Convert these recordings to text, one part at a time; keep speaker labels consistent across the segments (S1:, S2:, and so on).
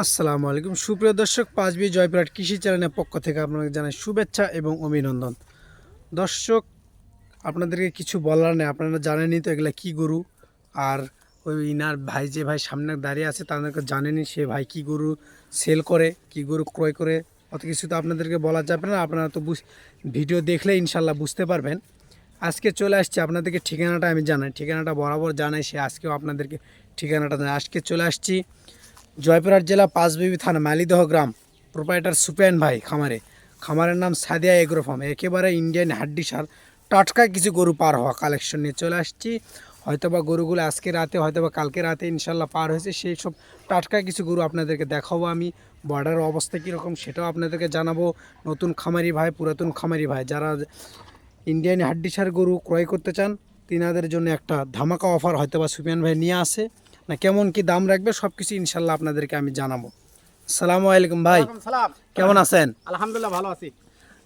S1: আসসালামু আলাইকুম। সুপ্রিয় দর্শক পাঁচ বি জয়পুরহাট কৃষি চ্যানেলের পক্ষ থেকে আপনাকে জানাই শুভেচ্ছা এবং অভিনন্দন। দর্শক, আপনাদেরকে কিছু বলার নেই, আপনারা জানেনই তো এগুলা কী গরু, আর ওই ইনার ভাই যে ভাই সামনে দাঁড়িয়ে আছে তাদেরকে জানেনই সে ভাই কী গরু সেল করে, কী গরু ক্রয় করে, অত কিছু তো আপনাদেরকে বলা যাবে না, আপনারা তো ভিডিও দেখলে ইনশাল্লাহ বুঝতে পারবেন। আজকে চলে আসছে আপনাদেরকে ঠিকানাটা আমি জানাই, ঠিকানাটা বরাবর জানাই, সে আজকেও আপনাদেরকে ঠিকানাটা জানাই। আজকে চলে আসছি জয়পুরহাট জেলা পাঁচবিবি থানা মালিদহ গ্রাম। প্রোপাইটার সুপেন ভাই, খামারে। খামারের নাম সাদিয়া এগ্রো ফার্ম একেবারে ইন্ডিয়ান হাড্ডি সার টাটকা কিছু গরু পার হওয়া কালেকশন নিয়ে চলে আসছি। হয়তোবা গরুগুলো আজকে রাতে, হয়তোবা কালকে রাতে ইনশাল্লাহ পার হয়েছে। সেই সব টাটকা কিছু গরু আপনাদেরকে দেখাবো আমি। বর্ডারের অবস্থা কীরকম সেটাও আপনাদেরকে জানাব। নতুন খামারি ভাই, পুরাতন খামারি ভাই, যারা ইন্ডিয়ান হাড্ডি সার গরু ক্রয় করতে চান, তিনাদের জন্য একটা ধামাকা অফার হয়তো বা সুপিয়ান ভাই নিয়ে আসে। না কেমন কি দাম রাখবে সব কিছু ইনশাল্লাহ আপনাদেরকে আমি জানাব। সালাম আলাইকুম ভাই। কেমন আছেন?
S2: আলহামদুলিল্লাহ ভালো আছি।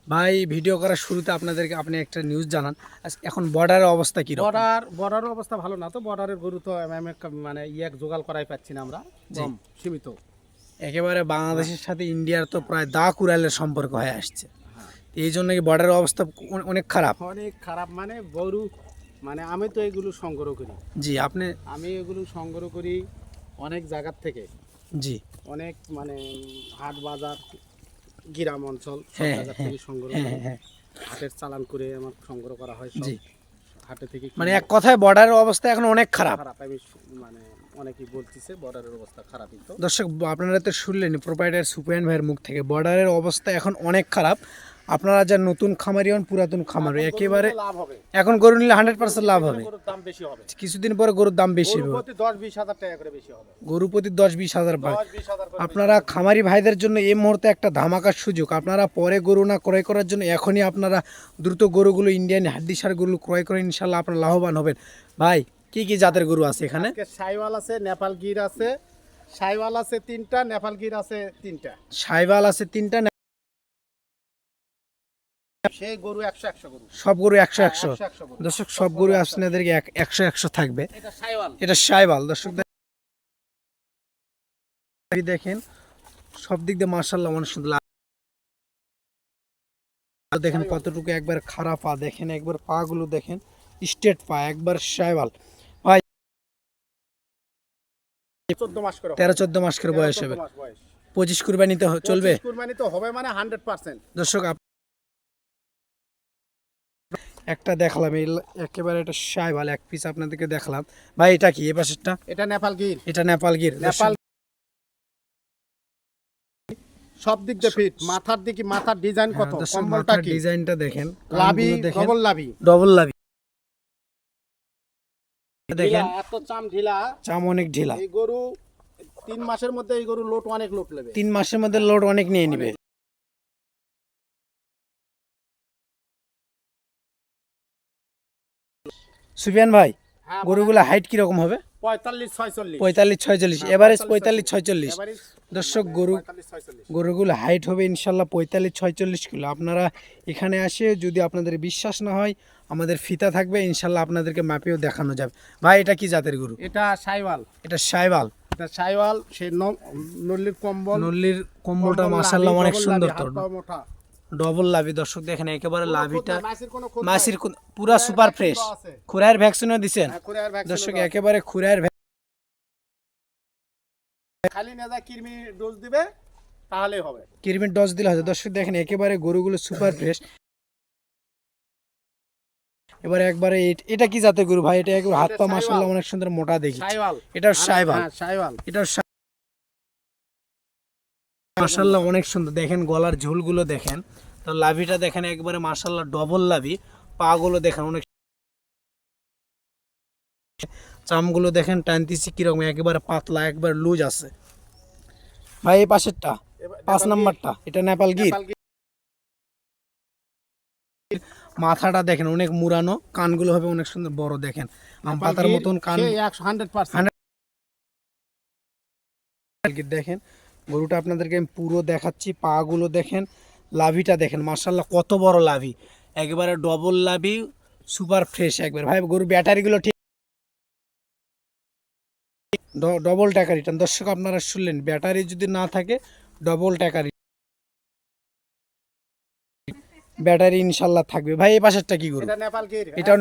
S1: ভাই ভিডিও করার শুরুতে আপনাদেরকে আপনি একটা নিউজ জানান। এখন বর্ডারের অবস্থা কি
S2: বর্ডার বর্ডারের অবস্থা ভালো না তো। বর্ডারের গরু তো এক- মানে ইয়ে জোগাল করাই পাচ্ছি না আমরা। সীমিত।
S1: একেবারে বাংলাদেশের সাথে ইন্ডিয়ার তো প্রায় দা কুড়ালের সম্পর্ক হয়ে আসছে। এই জন্য কি বর্ডারের অবস্থা অনেক খারাপ?
S2: অনেক খারাপ। মানে গরু মানে আমি তো এগুলো সংগ্রহ করি।
S1: জি আপনি
S2: আমি এগুলো সংগ্রহ করি অনেক জায়গার থেকে।
S1: জি।
S2: অনেক মানে হাট বাজার গ্রাম অঞ্চল সব
S1: হ্যাঁ,
S2: জায়গা থেকে সংগ্রহ
S1: হ্যাঁ
S2: করি।
S1: হ্যাঁ। হ্যাঁ
S2: হাটের চালান করে আমার সংগ্রহ করা হয় সব।
S1: জি।
S2: হাটে থেকে
S1: মানে এক কথায় বর্ডারের অবস্থা এখন অনেক খারাপ।
S2: খারাপ আমি মানে অনেকেই বলতেছে বর্ডারের অবস্থা খারাপই তো।
S1: দর্শক আপনারা তো শুনলেন প্রোপাইটার সুপেন ভাইয়ের মুখ থেকে বর্ডারের অবস্থা এখন অনেক খারাপ। আপনারা যা নতুন খামারি হন পুরাতন খামারি একেবারে এখন গরু নিলে হান্ড্রেড পার্সেন্ট লাভ হবে। কিছুদিন পরে গরুর দাম বেশি
S2: গরু
S1: হবে।
S2: প্রতি দশ বিশ হাজার টাকা করে বেশি হবে।
S1: গরু প্রতি দশ বিশ হাজার আপনারা খামারি ভাইদের জন্য এই মুহূর্তে একটা ধামাকার সুযোগ। আপনারা পরে গরু না ক্রয় করার জন্য এখনই আপনারা দ্রুত গরুগুলো ইন্ডিয়ান হাড্ডি সার গরু ক্রয় করে ইনশাল্লাহ আপনারা লাভবান হবেন। ভাই কি কি জাতের গরু আছে এখানে?
S2: সাইওয়াল আছে নেপাল গির আছে। সাইওয়াল আছে তিনটা নেপাল গির আছে তিনটা।
S1: সাইবাল আছে তিনটা
S2: সেই গরু একশো একশো গরু।
S1: সব গরু একশো একশো।
S2: একশো
S1: দর্শক সব গরু আপনাদেরকে একশো একশো থাকবে।
S2: এটা
S1: সাইবাল দর্শক দেখেন সব দিক দিয়ে মার্শাল্লাহ অনেক সুন্দর দেখেন কতটুকু একবার খারাপ পা। দেখেন একবার পা গুলো দেখেন স্টেট পা একবার সাইবাল ভাই তেরো চোদ্দ মাস করে বয়স হবে। পঁচিশ কুরবানিতে হ- চলবে।
S2: কুরবানি তো হবে মানে হান্ড্রেড পার্সেন্ট
S1: দর্শক একটা দেখালাম এই একেবারে এটা সাইবাল এক পিস আপনাদেরকে দেখালাম। ভাই এটা কি? এ পাশেরটা?
S2: এটা নেপাল গির।
S1: এটা নেপাল গির।
S2: নেপাল সব দিক দিয়ে ফিট মাথার দিকে মাথার ডিজাইন কত?
S1: হ্যাঁ,
S2: কম্বলটা কি?
S1: ডিজাইনটা দেখেন।
S2: লাভি ডবল লাভি।
S1: ডবল লাভি। দেখেন।
S2: এত চাম ঢিলা।
S1: চাম অনেক ঢিলা।
S2: এই গরু তিন মাসের মধ্যে এই গরু লোট অনেক লোট নেবে।
S1: তিন মাসের মধ্যে লোড অনেক নিয়ে নিবে। সুফিয়ান ভাই
S2: হ্যাঁ
S1: গরুগুলো হাইট কীরকম হবে?
S2: পঁয়তাল্লিশ ছয়চল্লিশ।
S1: এভারেজ পঁয়তাল্লিশ ছয়চল্লিশ।
S2: এভারেজ
S1: দর্শক গরু গরুগুলো হাইট হবে ইনশাল্লাহ পঁয়তাল্লিশ ছয়চল্লিশ কিলো। আপনারা এখানে আসে যদি আপনাদের বিশ্বাস না হয় আমাদের ফিতা থাকবে ইনশাল্লাহ আপনাদেরকে মাপেও দেখানো যাবে। ভাই এটা কি জাতের গরু?
S2: এটা সাইওয়াল।
S1: এটা সাইবাল
S2: এটা সাইওয়াল সেই নল্লির কম্বল।
S1: নল্লির কম্বলটা
S2: কম্বল
S1: মাসাল্লাহ অনেক সুন্দর তো। ডবল লাভি। দর্শক দেখেন একেবারে লাভিটা
S2: মাছের
S1: মাসির কোন- পুরা সুপার ফ্রেশ। খুরায়ের ভ্যাকসিনও দিছেন।
S2: হ্যাঁ,
S1: দর্শক একেবারে খুরায়ের
S2: খালি নেদা কৃমি ডোজ দিবে তাহলেই হবে।
S1: কিরমির ডজ দিলে হয়তো দর্শক দেখেন একেবারে গরুগুলো সুপার ফ্রেশ এবারে একবারে এটা কি জাতের গরু ভাই? এটা একবার হাত পা
S2: এটা
S1: মাসাল্লাহ অনেক সুন্দর মোটা দেখি। এটা সাইবাল
S2: হ্যাঁ
S1: মাসাল্লাহ অনেক সুন্দর। দেখেন গলার ঝুলগুলো দেখেন। তো লাভিটা দেখেন একবারে মাসাল্লাহ ডবল লাভি। পা গুলো দেখেন অনেক চামগুলো দেখেন টানতিছি কীরকম একেবারে পাতলা একবার লুজ আছে। ভাই এই পাশেরটা পাঁচ নাম্বারটা এটা নেপাল গির। মাথাটা দেখেন অনেক মুরানো কানগুলো হবে অনেক সুন্দর বড় দেখেন। আম পাতার মতন কান
S2: সেই 100%
S1: দেখেন। গরুটা আপনাদেরকে আমি পুরো দেখাচ্ছি পাগুলো দেখেন লাভিটা দেখেন মার্শাল্লাহ কত বড় লাভি। একবারে ডবল লাভি সুপার ফ্রেশ একবার। ভাই গরুর ব্যাটারিগুলো ঠিক ডবল টাকা রিটার্ন দর্শক আপনারা শুনলেন ব্যাটারি যদি না থাকে ডবল টাকা ব্যাটারি ইনশাল্লাহ থাকবে। ভাই এই পাশেরটা কি গরু? এটাও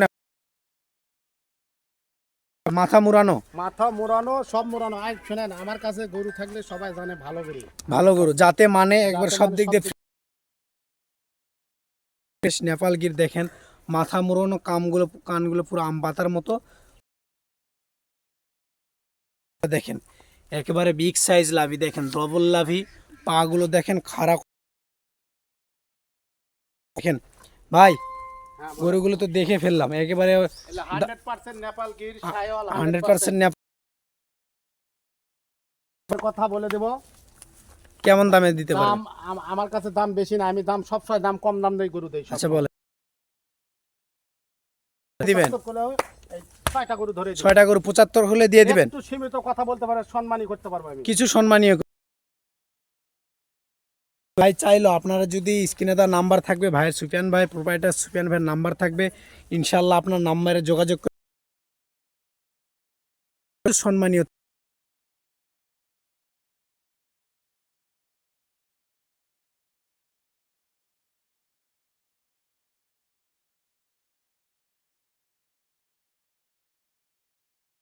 S1: মাথা মুড়ানো?
S2: মাথা মোড়ানো সব মোড়ানো। আই শোনেন আমার কাছে গরু থাকলে সবাই জানে ভালো গরু।
S1: ভালো গরু যাতে মানে একবার সব
S2: মানে
S1: দিক দিয়ে নেপাল গির দেখেন মাথা মুড়ানো কামগুলো কানগুলো পুরো আম পাতার মতো। দেখেন একেবারে বিগ সাইজ লাভি দেখেন ডবল লাভি পাগুলো দেখেন খারাপ দেখেন ভাই গরুগুলো তো দেখে ফেললাম। একেবারে
S2: হান্ড্রেড পার্সেন্ট নেপাল কথা বলে দেবো।
S1: কেমন দামে দিতে পারবেন
S2: আমার কাছে দাম বেশি না আমি দাম সবসময় দাম কম দাম দেই গরু দেই
S1: আচ্ছা বলে দিবেন?
S2: ছয়টা গরু ধরে
S1: ছয়টা গরু পঁচাত্তর হলে দিয়ে দিবেন?
S2: একটু সীমিত কথা বলতে পারে সম্মানই করতে পারব আমি।
S1: কিছু সম্মানীয় ভাই চাইলো আপনারা যদি স্ক্রিনে তার নাম্বার থাকবে, ভাইয়ের সুফিয়ান ভাই, প্রোপাইটার সুফিয়ান ভাইয়ের নাম্বার থাকবে ইনশাল্লাহ আপনার নাম্বারে যোগাযোগ সম্মানীয়